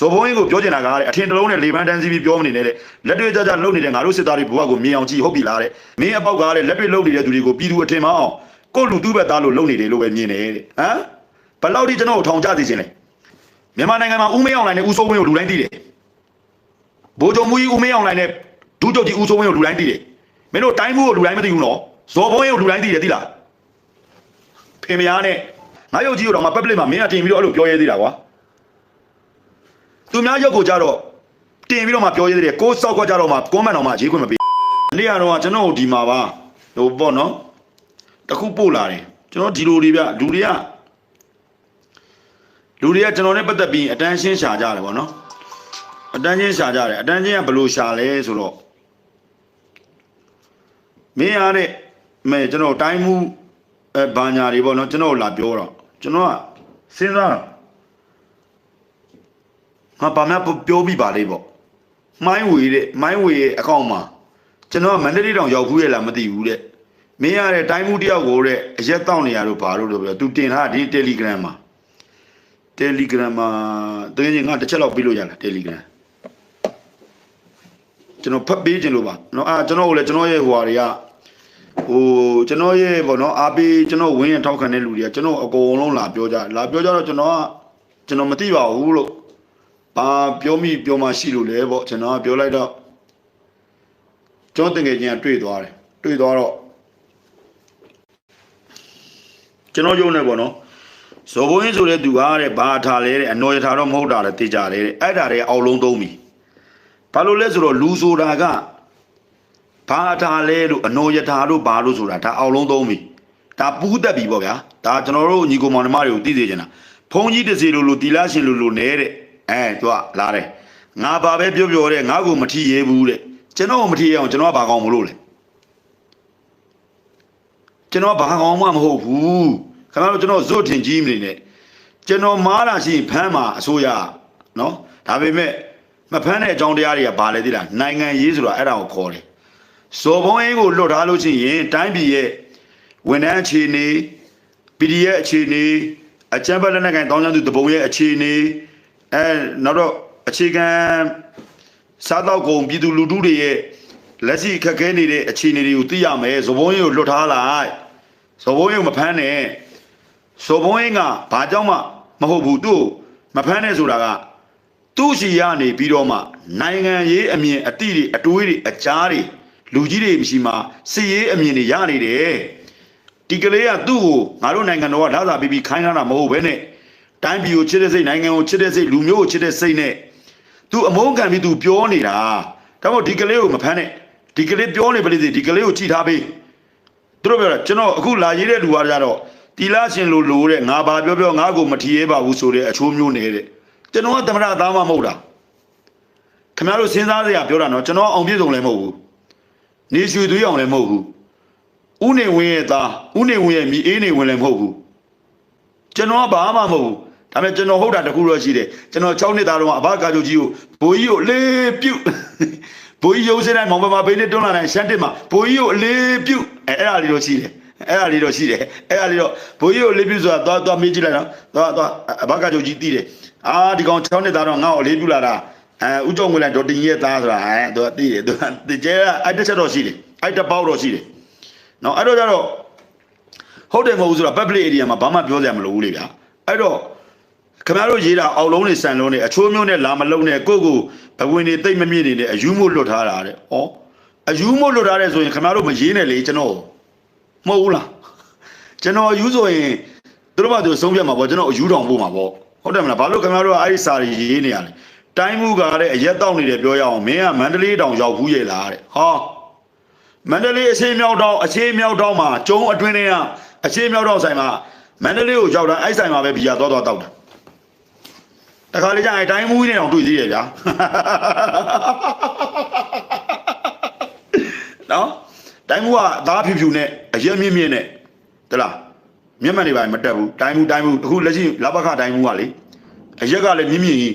ဇော်ဘုံကြီးကိုပြောချင်တာကတဲ့အထင်တလုံးနဲ့လေပန်းတန်းစီပြီးပြောမနေနဲ့တဲ့လက်တွေ့ကြကြလုပ်နေတဲ့ငါတို့စစ်သားတွေဘဝကိုမြင်အောင်ကြည့်ဟုတ်ပြီလားတဲ့မင်းအပေါက်ကတဲ့လက်တွေ့လုပ်နေတဲ့သူတွေကိုပြည်သူအထင်မအောင်ကိုယ့်လူသူ့ဘက်သားလို့လုပ်နေတယ်လို့ပဲမြင်တယ်တဲ့ဟမ်ဘယ်လောက်ထိကျွန်တော်ကိုထောင်ချသိခြင်းလဲမြန်မာနိုင်ငံမှာဦးမင်းအောင်လိုင်းနဲ့ဦးစိုးဝင်းကိုလူတိုင်းသိတယ်ဘိုးချုပ်မူကြီးဦးမင်းအောင်လိုင်းနဲ့ဒုချုပ်ကြီးဦးစိုးဝင်းကိုလူတိုင်းသိတယ်မင်းတို့တိုင်းမှုကိုလူတိုင်းမသိဘူးနော်ဇော်ဘုံကြီးကိုလူတိုင်းသိတယ်သိလားဖေမယားနဲ့ငါရုပ်ကြီးကိုတော့မပက်ပလစ်မှာမင်းကတင်ပြီးတော့အဲ့လိုပြောရဲသေးတာကွာ သူများရုပ်ကိုကြတော့တင်ပြီးတော့မှပြောရသေးတယ်ကိုစောက်ကကြတော့မှကွန်မန့်တော်မှရေးခွင့်မပေးနေ့ကတော့ကျွန်တော်ဒီမှာပါဟိုပေါ့နော်တခုပို့လာတယ်ကျွန်တော်ဒီလိုတွေဗျလူတွေကလူတွေကကျွန်တော်နဲ့ပတ်သက်ပြီးအတန်းရှင်းရှာကြတယ်ပေါ့နော်အတန်းချင်းရှာကြတယ်အတန်းချင်းကဘယ်လိုရှာလဲဆိုတော့မင်းအားတဲ့မဲကျွန်တော်တိုင်းမှုအဲဘာညာတွေပေါ့နော်ကျွန်တော်လာပြောတော့ကျွန်တော်ကစဉ်းစားတော့ ငါဘာမှပြောပြပါလေပေါ့မိုင်းဝေတဲ့မိုင်းဝေရဲ့အကောင့်မှာကျွန်တော်ကမန္တလေးတောင်ရောက်ဘူးရဲ့လားမသိဘူးတဲ့မင်းရတဲ့တိုင်းမှုတယောက်ကိုတဲ့အရက်တောက်နေရတော့ဘာလို့လို့ပြောသူတင်ထားဒီ Telegram မှာ Telegram မှာတကယ်ကြီးငါတစ်ချက်လောက်ပြီးလို့ရလား Telegram ကျွန်တော်ဖတ်ပေးခြင်းလို့ပါเนาะအာကျွန်တော်ကိုလည်းကျွန်တော်ရဲ့ဟိုဟာတွေကဟိုကျွန်တော်ရဲ့ပေါ့နော်အားပေးကျွန်တော်ဝင်းရထောက်ခံတဲ့လူတွေကကျွန်တော်အကုန်လုံးလာပြောကြလာပြောကြတော့ကျွန်တော်ကကျွန်တော်မသိပါဘူးလို့ ဘာပြောမိပြောမှရှိလို့လဲပေါ့ကျွန်တော်ကပြောလိုက်တော့ကျွန်တော်တကယ်ချင်းကတွေ့သွားတယ်တွေ့သွားတော့ကျွန်တော်ယုံနေပေါ့နော်ဇော်ဘုန်းကြီးဆိုတဲ့သူကတဲ့ဘာထားလဲတဲ့အနော်ရထားတော့မဟုတ်တာလေတေချာလေတဲ့အဲ့ဒါတွေအောက်လုံးသုံးပြီဘာလို့လဲဆိုတော့လူဆိုတာကဘာထားလဲလို့အနော်ရထားလို့ဘာလို့ဆိုတာဒါအောက်လုံးသုံးပြီဒါပူးသက်ပြီပေါ့ဗျာဒါကျွန်တော်တို့ညီကိုမောင်နှမတွေကိုသိစေချင်တာဘုန်းကြီးတစ်စီလိုလိုတီလာရှင်လိုလိုနဲတဲ့ အဲသူကလာတယ်ငါဘာပဲပြောပြောတဲ့ငါ့ကိုမထီရဲဘူးတဲ့ကျွန်တော်ကိုမထီရအောင်ကျွန်တော်ကဘာကောင်းမလို့လဲကျွန်တော်ဘာကောင်းမှမဟုတ်ဘူးခင်ဗျားတို့ကျွန်တော်ဇွတ်ထင်ကြီးမနေနဲ့ကျွန်တော်မားတာရှိရင်ဖမ်းမှာအစိုးရနော်ဒါပေမဲ့မဖမ်းတဲ့အကြောင်းတရားတွေကဘာလဲသိလားနိုင်ငံရေးဆိုတာအဲ့ဒါကိုခေါ်တယ်ဇော်ဘုံအင်းကိုလွတ်ထားလို့ရှိရင်တိုင်းပြည်ရဲ့ဝန်ထမ်းအခြေအနေ PDF အခြေအနေအကြမ်းဖက်လက်နက်ကိုင်တောင်းကျမ်းသူတပုံရဲ့အခြေအနေ အဲနောက်တော့အခြေခံစားတော့ကုန်ပြည်သူလူထုတွေရဲ့လက်ရှိခက်ခဲနေတဲ့အခြေအနေတွေကိုသိရမယ်ဇဘုံရင်ကိုလွတ်ထားလိုက်ဇဘုံရင်ကိုမဖမ်းနဲ့ဇဘုံရင်ကဘာကြောင့်မှမဟုတ်ဘူးသူ့ကိုမဖမ်းနဲ့ဆိုတာကသူ့ရှိရနေပြီးတော့မှနိုင်ငံရေးအမြင်အတိတွေအတွေးတွေအကြားတွေလူကြီးတွေမရှိမှစစ်ရေးအမြင်တွေရနေတယ်ဒီကလေးကသူ့ကိုငါတို့နိုင်ငံတော်ကလာသာပြီးပြီးခိုင်းထားတာမဟုတ်ဘဲနဲ့ တိုင်းပြည်ကိုချစ်တဲ့စိတ်နိုင်ငံကိုချစ်တဲ့စိတ်လူမျိုးကိုချစ်တဲ့စိတ်နဲ့ तू အမုန်းခံပြီး तू ပြောနေတာဒါမို့ဒီကလေးကိုမဖမ်းနဲ့ဒီကလေးပြောနေပါလိမ့်စေဒီကလေးကိုကြည့်ထားပေးသူတို့ပြောတာကျွန်တော်အခုလာရေးတဲ့လူကကြတော့တီလာရှင်လိုလိုတဲ့ငါဘာပြောပြောငါကိုမထီရဲပါဘူးဆိုတဲ့အချိုးမျိုးနေတဲ့ကျွန်တော်ကသမရသားမမဟုတ်တာခင်ဗျားတို့စဉ်းစားစရာပြောတာနော်ကျွန်တော်အောင်ပြည့်စုံလည်းမဟုတ်ဘူးနေရွှေသွေးအောင်လည်းမဟုတ်ဘူးဥနေဝင်းရဲ့သားဥနေဝင်းရဲ့မိအေးနေဝင်းလည်းမဟုတ်ဘူးကျွန်တော်ကဘာမှမဟုတ်ဘူး ဒါပေမဲ့ကျွန်တော်ဟုတ်တာတခုတော့ရှိတယ်ကျွန်တော်6နှစ်သားတော့အဘကာချုပ်ကြီးကိုဘိုးကြီးကိုအလေးပြုတ်ဘိုးကြီးရုံးစင်းတိုင်းမောင်ပမာဘေးနဲ့တွန်းလာတိုင်းရှမ်းတစ်မှာဘိုးကြီးကိုအလေးပြုတ်အဲအဲ့ဒါလေးတော့ရှိတယ်အဲ့ဒါလေးတော့ရှိတယ်အဲ့ဒါလေးတော့ဘိုးကြီးကိုအလေးပြုတ်ဆိုတာသွားသွားမေးကြည့်လိုက်တော့သွားသွားအဘကာချုပ်ကြီးသိတယ်အာဒီကောင်6နှစ်သားတော့ငါ့ကိုအလေးပြုတ်လာတာအဲဥကြုံငွေလိုက်ဒေါ်တင်ရဲ့သားဆိုတာအဲသူကသိတယ်သူကတကယ်အဲ့တစ်ချက်တော့ရှိတယ်အဲ့တစ်ပေါက်တော့ရှိတယ်နော်အဲ့တော့ကျတော့ဟုတ်တယ်မဟုတ်ဘူးဆိုတော့ public area မှာဘာမှပြောစရာမလိုဘူးလေဗျာအဲ့တော့ ခင်ဗျားတို့ရေးတာအောက်လုံးနေဆန်လုံးနေအချိုးမျိုးနဲ့လာမလုံးနဲ့ကိုယ့်ကိုဘဝင်နေတိတ်မမြင့်နေတဲ့အယူမို့လွတ်ထားတာတဲ့ဩအယူမို့လွတ်ထားတဲ့ဆိုရင်ခင်ဗျားတို့မရေးနဲ့လေကျွန်တော်မဟုတ်ဘူးလားကျွန်တော်အယူဆိုရင်သူတို့ဘာသူဆုံးဖြတ်မှာပေါ့ကျွန်တော်အယူတောင်ပို့မှာပေါ့ဟုတ်တယ်မလားဘာလို့ခင်ဗျားတို့ကအဲ့ဒီစာတွေရေးနေရလဲတိုင်းမှုကလည်းအရက်တောက်နေတယ်ပြောရအောင်မင်းကမန္တလေးတောင်ရောက်ဘူးရဲ့လားတဲ့ဟာမန္တလေးအရှိမြောက်တောင်အရှိမြောက်တောင်မှာကျုံအတွင်းထဲကအရှိမြောက်တောင်ဆိုင်မှာမန္တလေးကိုရောက်တာအဲ့ဆိုင်မှာပဲဘီယာသွားသွားတောက်တာ တခါလေကျရင်တိုင်းမှုကြီးနဲ့တောင်တွေ့သေးရဲ့ဗျာနော်တိုင်းမှုကသားဖြူဖြူနဲ့အရက်မြင့်မြင့်နဲ့တလားမျက်မှန်တွေပါမတက်ဘူးတိုင်းမှုတိုင်းမှုအခုလက်ရှိလဘခတိုင်းမှုကလေအရက်ကလည်းမြင့်မြင့်ကြီး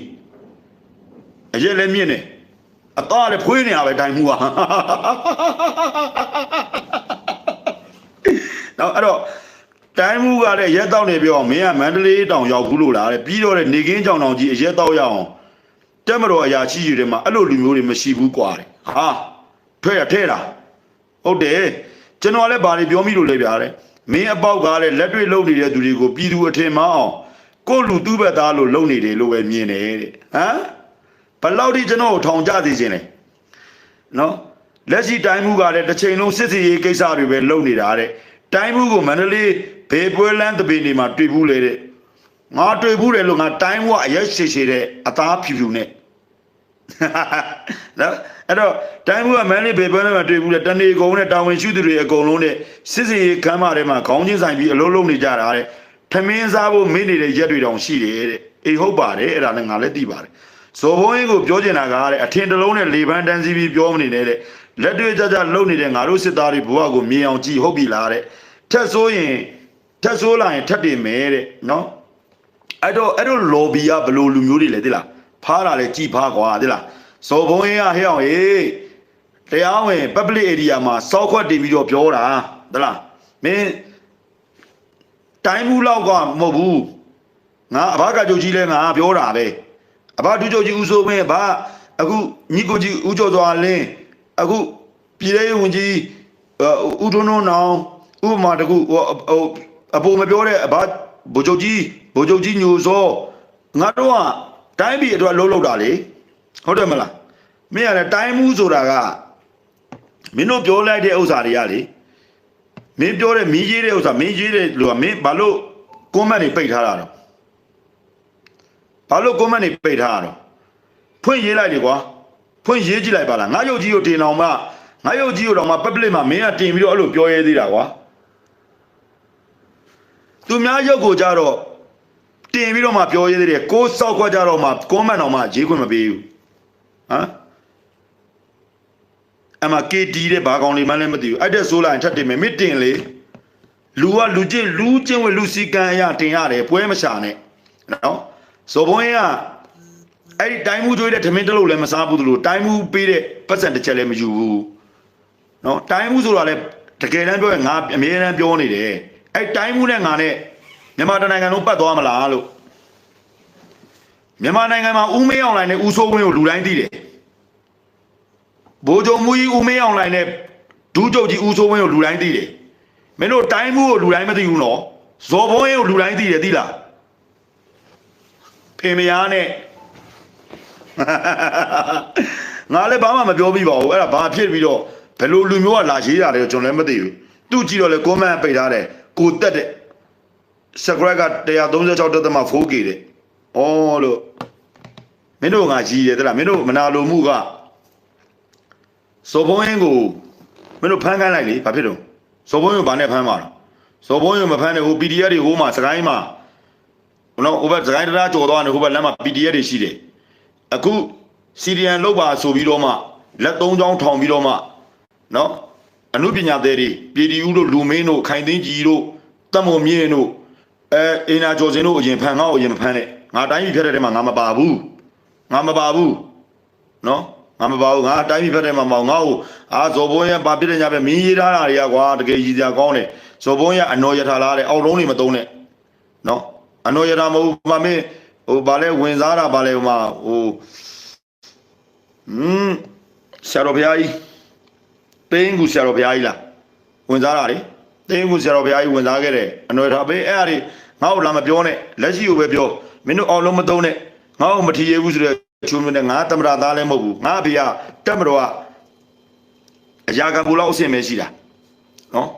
အရက်လည်းမြင့်နေအသားလည်းဖွေးနေရပဲတိုင်းမှုကနော်အဲ့တော့ တိုင်းမှုကလည်းရက်တော့နေပြောမင်းကမန္တလေးတောင်ရောက်ဘူးလို့လားတဲ့ပြီးတော့တဲ့နေကင်းကြောင်တောင်ကြီးအရက်တော့ရအောင်တက်မတော်အရာရှိတွေထဲမှာအဲ့လိုလူမျိုးတွေမရှိဘူးကွာတဲ့ဟာထွဲရထဲတာဟုတ်တယ်ကျွန်တော်လည်းဘာတွေပြောမိလို့လဲဗျာတဲ့မင်းအပေါက်ကားတဲ့လက်တွေ့လုံနေတဲ့သူတွေကိုပြည်သူအထင်မှားအောင်ကိုယ့်လူသူ့ဘက်သားလို့လုံနေတယ်လို့ပဲမြင်တယ်တဲ့ဟမ်ဘယ်လောက်ထိကျွန်တော်ကိုထောင်ကြသေးခြင်းလဲနော်လက်ရှိတိုင်းမှုကလည်းတစ်ချိန်လုံးစစ်စီရေးကိစ္စတွေပဲလုပ်နေတာတဲ့တိုင်းမှုကိုမန္တလေး ဘေပွဲလန်းတပင်းတွေမှာတွေ့ဘူးလေတဲ့ငါတွေ့ဘူးတယ်လို့ငါတိုင်းမှုကအရက်ရှည်ရှည်တဲ့အသားဖြူဖြူနဲ့နော်အဲ့တော့တိုင်းမှုကမန္တလေးဘေပွဲလန်းမှာတွေ့ဘူးလေတနေကုန်နဲ့တာဝန်ရှိသူတွေအကုန်လုံးနဲ့စစ်စီရေးခမ်းမထဲမှာခေါင်းချင်းဆိုင်ပြီးအလုံးလုံးနေကြတာတဲ့ထမင်းစားဖို့မင်းနေတဲ့ရက်တွေတောင်ရှိတယ်တဲ့အေးဟုတ်ပါတယ်အဲ့ဒါလည်းငါလည်းသိပါတယ်ဇော်ဘုန်းကြီးကိုပြောချင်တာကတဲ့အထင်တစ်လုံးနဲ့လေပန်းတန်းစီပြီးပြောမနေနဲ့တဲ့လက်တွေ့ကြကြလှုပ်နေတဲ့ငါတို့စစ်သားတွေဘဝကိုမြင်အောင်ကြည့်ဟုတ်ပြီလားတဲ့ထက်ဆိုးရင် ထက်ဆိုးလာရင်ထက်တင်မယ်တဲ့နော်အဲ့တော့အဲ့တော့ lobby ကဘယ်လိုလူမျိုးတွေလဲသိလားဖားတာလဲကြည်ဖားကွာသိလားဇော်ဘုန်းကြီးကဟဲ့အောင်ဟေးတရားဝင် public area မှာစောက်ခွက်တင်ပြီးတော့ပြောတာသိလားမင်းတိုင်းမှုလောက်ကမဟုတ်ဘူးငါအဘကကြုတ်ကြီးလဲငါပြောတာပဲအဘဒုချုပ်ကြီးဦးစိုးမင်းဗာအခုညီကိုကြီးဦးကျော်စွာလင်းအခုပြည်ထောင်ဝင်ကြီးဦးထွန်းထွန်းနောင်ဥပမာတခုဟို အပေါ်မပြောတဲ့အဘဗိုလ်ချုပ်ကြီးဗိုလ်ချုပ်ကြီးညိုစောငါတို့ကတိုင်းပြည်အတွက်လှုပ်လှုပ်တာလေဟုတ်တယ်မလားမင်းရတယ်တိုင်းမှုဆိုတာကမင်းတို့ပြောလိုက်တဲ့ဥစ္စာတွေကလေမင်းပြောတဲ့မင်းကြီးတဲ့ဥစ္စာမင်းကြီးတဲ့လူကမင်းဘာလို့ကွန်မန့်တွေပိတ်ထားတာတော့ဘာလို့ comment တွေပိတ်ထားရတော့ဖွင့်ရေးလိုက်လေကွာဖွင့်ရေးကြည့်လိုက်ပါလားငါရုပ်ကြီးကိုတင်အောင်မှငါရုပ်ကြီးကိုတော့မှ public မှာမင်းကတင်ပြီးတော့အဲ့လိုပြောရဲသေးတာကွာ သူများရုပ်ကိုကြတော့တင်ပြီးတော့မှပြောရဲသေးတယ်ကိုးစောက်ခွက်ကြတော့မှ comment တော့မှရေးခွင့်မပေးဘူးဟမ်အမ KD တဲ့ဘာကောင်လေးမှလည်းမသိဘူးအဲ့တဲ့ဆိုးလာရင်ထပ်တင်မယ်မစ်တင်လေလူကလူချင်းလူချင်းဝလူစီကံအရာတင်ရတယ်ပွဲမရှာနဲ့နော်ဇော်ဘုန်းကြီးကအဲ့ဒီတိုင်းမှုကျွေးတဲ့ဓမင်းတစ်လုံးလည်းမစားဘူးသူလို့တိုင်းမှုပေးတဲ့ပတ်စံတစ်ချက်လည်းမယူဘူးနော်တိုင်းမှုဆိုတာလည်းတကယ်တမ်းပြောရင်ငါအမြဲတမ်းပြောနေတယ် အဲ့တိုင်းမှုနဲ့ငါနဲ့မြန်မာတိုင်းနိုင်ငံလုံးပတ်သွားမလားလို့မြန်မာနိုင်ငံမှာဦးမေးအောင်လိုင်းနဲ့ဦးစိုးဝင်းကိုလူတိုင်းသိတယ်ဘိုးချုပ်မူကြီးဦးမေးအောင်လိုင်းနဲ့ဒူးချုပ်ကြီးဦးစိုးဝင်းကိုလူတိုင်းသိတယ်မင်းတို့တိုင်းမှုကိုလူတိုင်းမသိဘူးနော်ဇော်ဘုန်းကြီးကိုလူတိုင်းသိတယ်သိလားဖေမယားနဲ့ငါလည်းဘာမှမပြောမိပါဘူးအဲ့ဒါဘာဖြစ်ပြီးတော့ဘယ်လိုလူမျိုးကလာရေးတာလဲကျွန်တော်လည်းမသိဘူးသူကြည့်တော့လေ comment ပိတ်ထားတယ် ကိုတက်တဲ့ subscribe က 136.4k တဲ့ဩလို့မင်းတို့ငါကြီးတယ်တလားမင်းတို့မနာလိုမှုကစော်ဘုံရင်ကိုမင်းတို့ဖမ်းခိုင်းလိုက်လေဘာဖြစ်တော့စော်ဘုံရင်ကိုဘာနဲ့ဖမ်းမှာတော့စော်ဘုံရင်မဖမ်းနဲ့ဟို PDF တွေဟိုမှာစကိုင်းမှာနော်ဟိုဘက်စကိုင်းတရားကြော်သွားနေဟိုဘက်လမ်းမှာ PDF တွေရှိတယ်အခုစီရီယန်လောက်ပါဆိုပြီးတော့မှလက်သုံးချောင်းထောင်ပြီးတော့မှနော် အမှုပညာသည်တွေပြည်တီဦးတို့လူမင်းတို့ခိုင်သိန်းကြီးတို့တတ်မုံမြင့်တို့အဲအင်နာကျော်စင်တို့အရင်ဖန်ငါ့ကိုအရင်မဖန်နဲ့ငါတိုင်းပြည်ဖက်တဲ့ထဲမှာငါမပါဘူးငါမပါဘူးနော်ငါမပါဘူးငါတိုင်းပြည်ဖက်တဲ့မှာမောင်ငါ့ကိုအာဇော်ဘုံရဲ့ဗာပြစ်တဲ့ညပဲမင်းရေးထားတာတွေကကွာတကယ်ရည်စရာကောင်းတယ်ဇော်ဘုံရဲ့အနော်ရထားလာတဲ့အောက်လုံးတွေမသုံးနဲ့နော်အနော်ရတာမဟုတ်ဘူးမမင်းဟိုဗာလဲဝင်စားတာဗာလဲဟိုမှာဟိုဟွန်းဆရာတော်ဘုရားကြီး တင်းကူဆရာတော်ဘုရားကြီးလားဝင်စားတာလေတင်းကူဆရာတော်ဘုရားကြီးဝင်စားခဲ့တယ်အနော်ရတာပဲအဲ့အရာတွေငါ့ကိုလာမပြောနဲ့လက်ရှိကိုပဲပြောမင်းတို့အောင်လုံးမသုံးနဲ့ငါ့ကိုမထီရဘူးဆိုတဲ့ချုံမြနဲ့ငါတမရသားလည်းမဟုတ်ဘူးငါအဖေကတက်မတော်ကအရာကဘူလောက်အဆင်ပဲရှိတာနော်